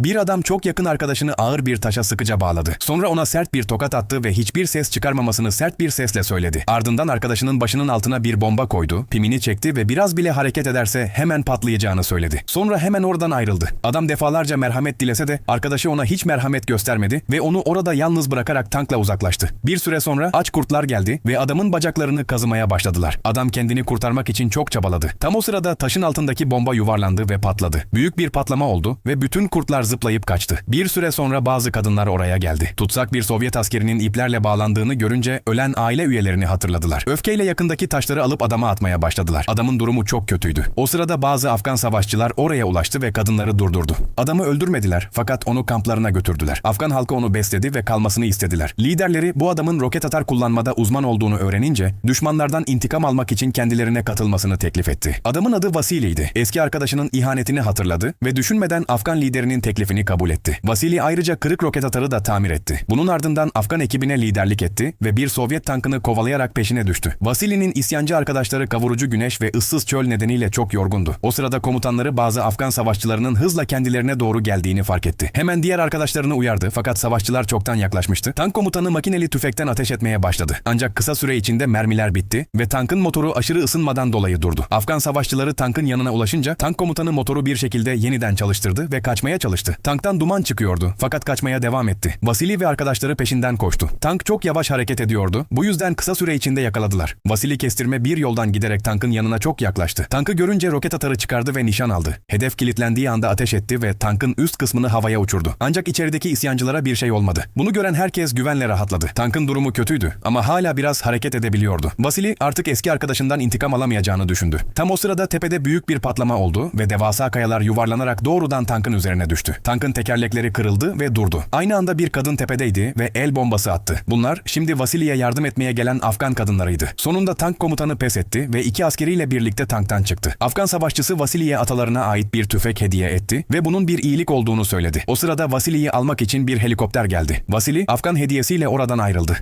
Bir adam çok yakın arkadaşını ağır bir taşa sıkıca bağladı. Sonra ona sert bir tokat attı ve hiçbir ses çıkarmamasını sert bir sesle söyledi. Ardından arkadaşının başının altına bir bomba koydu, pimini çekti ve biraz bile hareket ederse hemen patlayacağını söyledi. Sonra hemen oradan ayrıldı. Adam defalarca merhamet dilese de arkadaşı ona hiç merhamet göstermedi ve onu orada yalnız bırakarak tankla uzaklaştı. Bir süre sonra aç kurtlar geldi ve adamın bacaklarını kazımaya başladılar. Adam kendini kurtarmak için çok çabaladı. Tam o sırada taşın altındaki bomba yuvarlandı ve patladı. Büyük bir patlama oldu ve bütün kurtlar zıplayıp kaçtı. Bir süre sonra bazı kadınlar oraya geldi. Tutsak bir Sovyet askerinin iplerle bağlandığını görünce ölen aile üyelerini hatırladılar. Öfkeyle yakındaki taşları alıp adama atmaya başladılar. Adamın durumu çok kötüydü. O sırada bazı Afgan savaşçılar oraya ulaştı ve kadınları durdurdu. Adamı öldürmediler fakat onu kamplarına götürdüler. Afgan halkı onu besledi ve kalmasını istediler. Liderleri bu adamın roket atar kullanmada uzman olduğunu öğrenince düşmanlardan intikam almak için kendilerine katılmasını teklif etti. Adamın adı Vasili'ydi. Eski arkadaşının ihanetini hatırladı ve düşünmeden Afgan liderinin teklifini kabul etti. Vasili ayrıca kırık roket atarı da tamir etti. Bunun ardından Afgan ekibine liderlik etti ve bir Sovyet tankını kovalayarak peşine düştü. Vasili'nin isyancı arkadaşları kavurucu güneş ve ıssız çöl nedeniyle çok yorgundu. O sırada komutanları bazı Afgan savaşçılarının hızla kendilerine doğru geldiğini fark etti. Hemen diğer arkadaşlarını uyardı fakat savaşçılar çoktan yaklaşmıştı. Tank komutanı makineli tüfekten ateş etmeye başladı. Ancak kısa süre içinde mermiler bitti ve tankın motoru aşırı ısınmadan dolayı durdu. Afgan savaşçıları tankın yanına ulaşınca tank komutanı motoru bir şekilde yeniden çalıştırdı ve kaçmaya çalıştı. Tanktan duman çıkıyordu fakat kaçmaya devam etti. Vasili ve arkadaşları peşinden koştu. Tank çok yavaş hareket ediyordu. Bu yüzden kısa süre içinde yakaladılar. Vasili kestirme bir yoldan giderek tankın yanına çok yaklaştı. Tankı görünce roket atarı çıkardı ve nişan aldı. Hedef kilitlendiği anda ateş etti ve tankın üst kısmını havaya uçurdu. Ancak içerideki isyancılara bir şey olmadı. Bunu gören herkes güvenle rahatladı. Tankın durumu kötüydü ama hala biraz hareket edebiliyordu. Vasili artık eski arkadaşından intikam alamayacağını düşündü. Tam o sırada tepede büyük bir patlama oldu ve devasa kayalar yuvarlanarak doğrudan tankın üzerine düştü. Tankın tekerlekleri kırıldı ve durdu. Aynı anda bir kadın tepedeydi ve el bombası attı. Bunlar şimdi Vasili'ye yardım etmeye gelen Afgan kadınlarıydı. Sonunda tank komutanı pes etti ve iki askeriyle birlikte tanktan çıktı. Afgan savaşçısı Vasili'ye atalarına ait bir tüfek hediye etti ve bunun bir iyilik olduğunu söyledi. O sırada Vasili'yi almak için bir helikopter geldi. Vasili, Afgan hediyesiyle oradan ayrıldı.